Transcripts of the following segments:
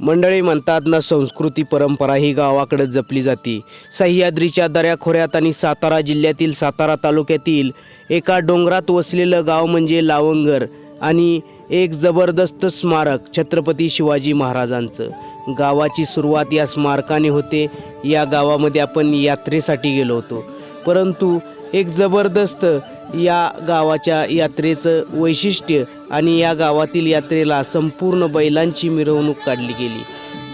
मंडळी म्हणतात ना संस्कृती परंपरा ही गावाकडे जपली जाते. सह्याद्रीच्या दऱ्याखोऱ्यात आणि सातारा जिल्ह्यातील सातारा तालुक्यातील एका डोंगरात वसलेलं गाव म्हणजे लावंगर आणि एक जबरदस्त स्मारक छत्रपती शिवाजी महाराजांचं. गावाची सुरुवात या स्मारकाने होते. या गावामध्ये आपण यात्रेसाठी गेलो होतो. परंतु एक जबरदस्त या गावाच्या यात्रेचं वैशिष्ट्य आणि या गावातील यात्रेला संपूर्ण बैलांची मिरवणूक काढली गेली.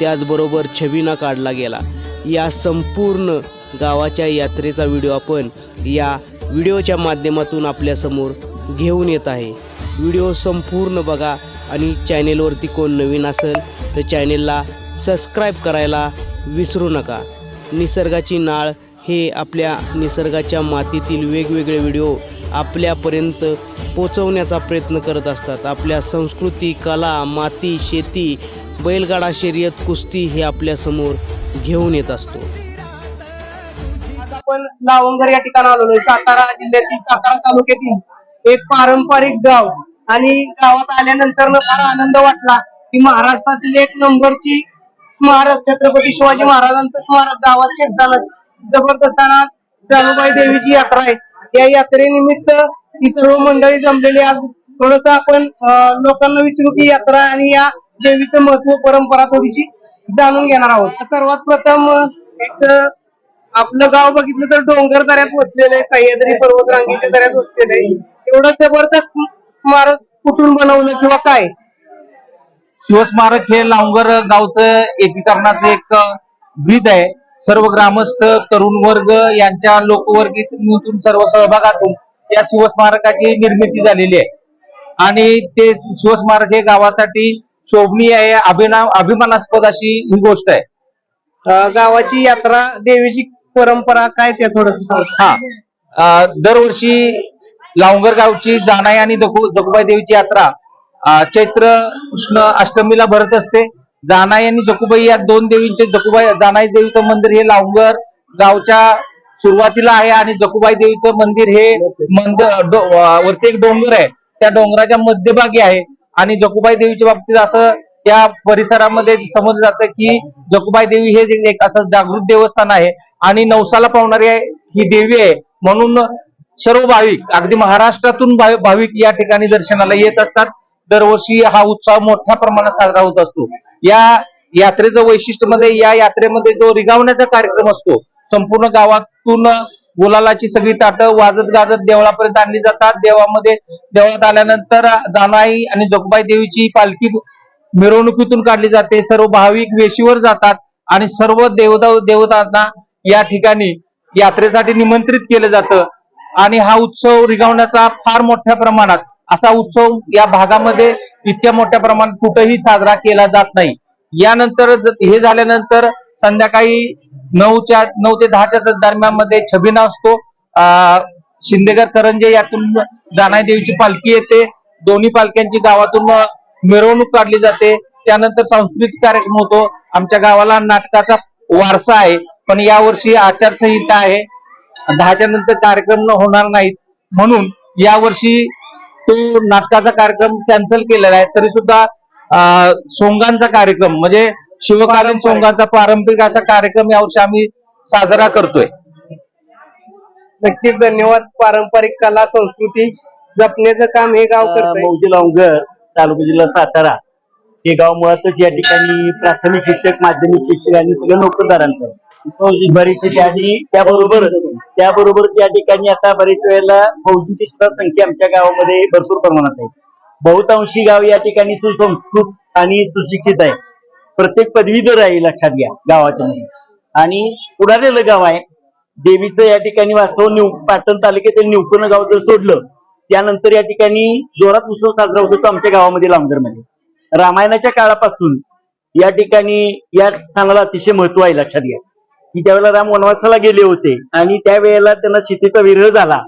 त्याचबरोबर छबिना काढला गेला. या संपूर्ण गावाच्या यात्रेचा व्हिडिओ आपण या व्हिडिओच्या माध्यमातून आपल्यासमोर घेऊन येत आहे. व्हिडिओ संपूर्ण बघा आणि चॅनेलवरती कोण नवीन असेल तर चॅनेलला सबस्क्राईब करायला विसरू नका. निसर्गाची नाळ हे आपल्या निसर्गाच्या मातीतील वेगवेगळे व्हिडिओ आपल्यापर्यंत पोचवण्याचा प्रयत्न करत असतात. आपल्या संस्कृती कला माती शेती बैलगाडा शर्यत कुस्ती हे आपल्यासमोर घेऊन येत असतो. आज आपण लावंगर या ठिकाणी आलो सातारा जिल्ह्यातील सातारा तालुक्यातील एक पारंपरिक गाव आणि गावात आल्यानंतर न फार आनंद वाटला की महाराष्ट्रातील एक नंबरची स्मारक छत्रपती शिवाजी महाराजांचं स्मारक गावात शेतदाना जबरदस्ताना जानुबाई देवीची यात्रा आहे. या यात्रेनिमित्त ही सर्व मंडळी जमलेली आज थोडस आपण लोकांना विचारू की यात्रा आणि या देवीचं महत्त्व परंपरा थोडीशी जाणून घेणार आहोत. सर्वात प्रथम एक आपलं गाव बघितलं तर डोंगर दऱ्यात वसलेलं आहे सह्याद्री पर्वत रांगेच्या दऱ्यात वसलेलं आहे. एवढं जबरदस्त स्मारक कुठून बनवलं किंवा काय? शिवस्मारक हे लावंगर गावचं एकीकरणाचं एक ब्रीद आहे. सर्व ग्रामस्थ तरुण वर्ग यांच्या लोकवर्गीतून सर्व सहभागातून या शिवस्मारकाची निर्मिती झालेली आहे. आणि ते शिवस्मारक हे गावासाठी शोभनीय आहे अभिना अभिमानास्पद अशी ही गोष्ट आहे. गावाची यात्रा देवीची परंपरा काय त्या थोडस हा. दरवर्षी लावंगर गावची जानाई आणि दकू जकुबाई देवीची यात्रा चैत्र कृष्ण अष्टमीला भरत असते. जाना आणि जकुबाई या दोन देवींचे जकुबाई जानाई देवीचं मंदिर हे लावंगर गावच्या सुरुवातीला आहे आणि जकुबाई देवीचं मंदिर हे मंदिर डो- वरती एक डोंगर आहे. त्या डोंगराच्या मध्यभागी आहे. आणि जकुबाई देवीच्या बाबतीत असं या परिसरामध्ये समजलं जातं की जकुबाई देवी हे एक असं जागृत देवस्थान आहे. आणि नवसाला पावणारी आहे ही देवी आहे. म्हणून सर्व भाविक अगदी महाराष्ट्रातून भाविक या ठिकाणी दर्शनाला येत असतात. दरवर्षी हा उत्सव मोठ्या प्रमाणात साजरा होत असतो. या यात्रेचं वैशिष्ट्यमध्ये या यात्रेमध्ये जो रिगावण्याचा कार्यक्रम असतो संपूर्ण गावातून गुलालाची सगळी ताटं वाजत गाजत देवळापर्यंत आणली जातात. देवामध्ये देवळात आल्यानंतर जानाई आणि जोगबाई देवीची पालखी मिरवणुकीतून काढली जाते. सर्व भाविक वेशीवर जातात आणि सर्व देवता देवतांना या ठिकाणी यात्रेसाठी निमंत्रित केलं जातं. आणि हा उत्सव रिगावण्याचा फार मोठ्या प्रमाणात असा उत्सव या भागामध्ये इतक्या मोठ्या प्रमाणात कुठेही साजरा केला जात नाही. यानंतर हे झाल्यानंतर संध्याकाळी नऊच्या नऊ ते दहाच्या दरम्यानमध्ये छबिना असतो शिंदेगर करंजे यातून जानाई देवीची पालखी येते. दोन्ही पालख्यांची गावातून मिरवणूक काढली जाते. त्यानंतर सांस्कृतिक कार्यक्रम होतो. आमच्या गावाला नाटकाचा वारसा आहे. पण यावर्षी आचारसंहिता आहे. दहाच्या नंतर कार्यक्रम होणार नाहीत. म्हणून यावर्षी तो नाटकाचा कार्यक्रम कॅन्सल केलेला आहे. तरी सुद्धा सोंगांचा कार्यक्रम म्हणजे शिवकालीन सोंगांचा पारंपरिक असा कार्यक्रम यावर्षी आम्ही साजरा करतोय. नक्कीच धन्यवाद. पारंपरिक कला संस्कृती जपण्याचं काम हे गाव करत मौजे लावंगर तालुका जिल्हा सातारा. हे गाव मुळातच या ठिकाणी प्राथमिक शिक्षक माध्यमिक शिक्षक आणि सगळं नोकरदारांचं. बरीचशी आणि त्याबरोबर त्याबरोबर त्या ठिकाणी आता बरेच वेळेला फौजींची सुद्धा संख्या आमच्या गावामध्ये भरपूर प्रमाणात आहे. बहुतांशी गाव या ठिकाणी सुसंस्कृत आणि सुशिक्षित आहे. प्रत्येक पदवीधर आहे लक्षात घ्या गावाच्या मध्ये आणि पुढारेलं गाव आहे. देवीचं या ठिकाणी वास्तव निव पाटण तालुक्याचं निवकण गाव जर सोडलं त्यानंतर या ठिकाणी जोरात उत्सव साजरा होत होतो आमच्या गावामध्ये लावंगरमध्ये रामायणाच्या काळापासून या ठिकाणी या स्थानाला अतिशय महत्त्व आहे लक्षात घ्या. की त्यावेळेला राम वनवासाला गेले होते आणि त्यावेळेला त्यांना सीतेचा विरह झाला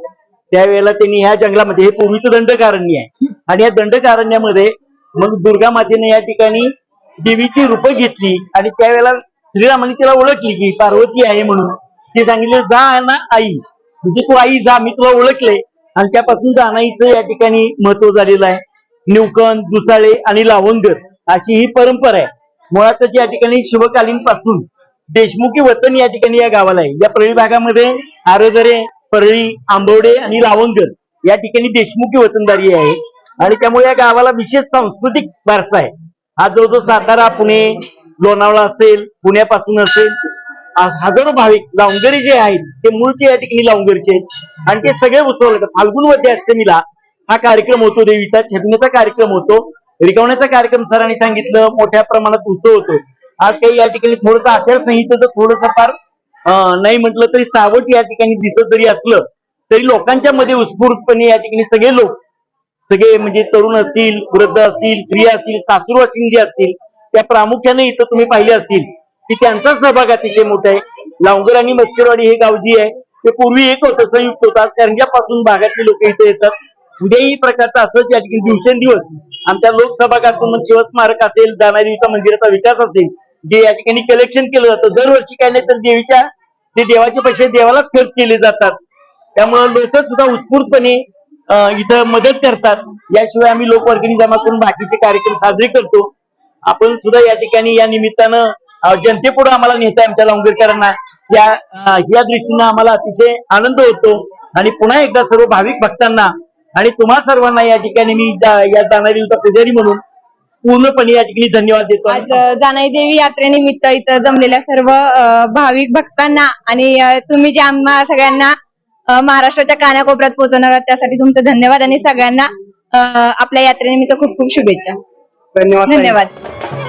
त्यावेळेला त्यांनी ह्या जंगलामध्ये हे पूर्वीचं दंडकारण्य आहे. आणि या दंडकारण्यामध्ये मग दुर्गा मातेने या ठिकाणी देवीची रूप घेतली आणि त्यावेळेला श्रीरामाने तिला ओळखली की पार्वती आहे म्हणून. ते सांगितले जा ना आई. म्हणजे तू आई जा मी तुला ओळखले. आणि त्यापासून जाणाईचं या ठिकाणी महत्त्व झालेलं आहे. निवकण दुसाळे आणि लावंगर अशी ही परंपरा आहे. मुळातच या ठिकाणी शिवकालीन पासून देशमुखी वतन या ठिकाणी या गावाला आहे. या परळी भागामध्ये आरोदरे परळी आंबवडे आणि लावंगर या ठिकाणी देशमुखी वतनदारी आहे. आणि त्यामुळे या गावाला विशेष सांस्कृतिक वारसा आहे. हा जवळजवळ सातारा पुणे लोणावळा असेल पुण्यापासून असेल हजारो भाविक लावंगरी जे आहेत ते मूळचे या ठिकाणी लावंगरचे आहेत. आणि ते सगळे उत्सव लागतात फाल्गुन वद्य अष्टमीला हा कार्यक्रम होतो देवीचा. छेदण्याचा कार्यक्रम होतो. रिकवण्याचा कार्यक्रम सरांनी सांगितलं. मोठ्या प्रमाणात उत्सव होतो. आज काही या ठिकाणी थोडंसं आचारसंहितेचं थोडंसं फार नाही म्हटलं तरी सावट या ठिकाणी दिसत जरी असलं तरी लोकांच्या मध्ये उत्स्फूर्तपणे या ठिकाणी सगळे लोक सगळे म्हणजे तरुण असतील वृद्ध असतील स्त्रिया असतील सासू असतील जे असतील त्या प्रामुख्याने इथं तुम्ही पाहिले असतील की त्यांचा सहभाग अतिशय मोठा आहे. लावंगर आणि मस्करवाडी हे गाव जी आहे ते पूर्वी एक होतं संयुक्त होतं. आज कारंजापासून भागातले लोक इथे येतात. उद्याही प्रकारचं असंच या ठिकाणी दिवसेंदिवस आमच्या लोकसभागातून शिव स्मारक असेल दानादेवीचा मंदिराचा विकास असेल जे या ठिकाणी कलेक्शन केलं जातं दरवर्षी काय नाही तर देवीच्या ते देवाचे पैसे देवालाच खर्च केले जातात. त्यामुळे लोक सुद्धा उत्स्फूर्तपणे इथं मदत करतात. याशिवाय आम्ही लोकवर्गणी जमा करून बाकीचे कार्यक्रम साजरे करतो. आपण सुद्धा या ठिकाणी या निमित्तानं जनतेपुढे आम्हाला नेता आमच्या लावंगरकरांना. या या दृष्टीनं आम्हाला अतिशय आनंद होतो. आणि पुन्हा एकदा सर्व भाविक भक्तांना आणि तुम्हा सर्वांना या ठिकाणी मी दा- या होता पुजारी म्हणून पूर्णपणे या ठिकाणी धन्यवाद देतो आज जानाई देवी यात्रेनिमित्त इथं जमलेल्या सर्व भाविक भक्तांना आणि तुम्ही जे आम्हा सगळ्यांना महाराष्ट्राच्या कानाकोपऱ्यात पोहोचवणार आहात त्यासाठी तुमचे धन्यवाद आणि सगळ्यांना आपल्या यात्रेनिमित्त खूप खूप शुभेच्छा. धन्यवाद. धन्यवाद.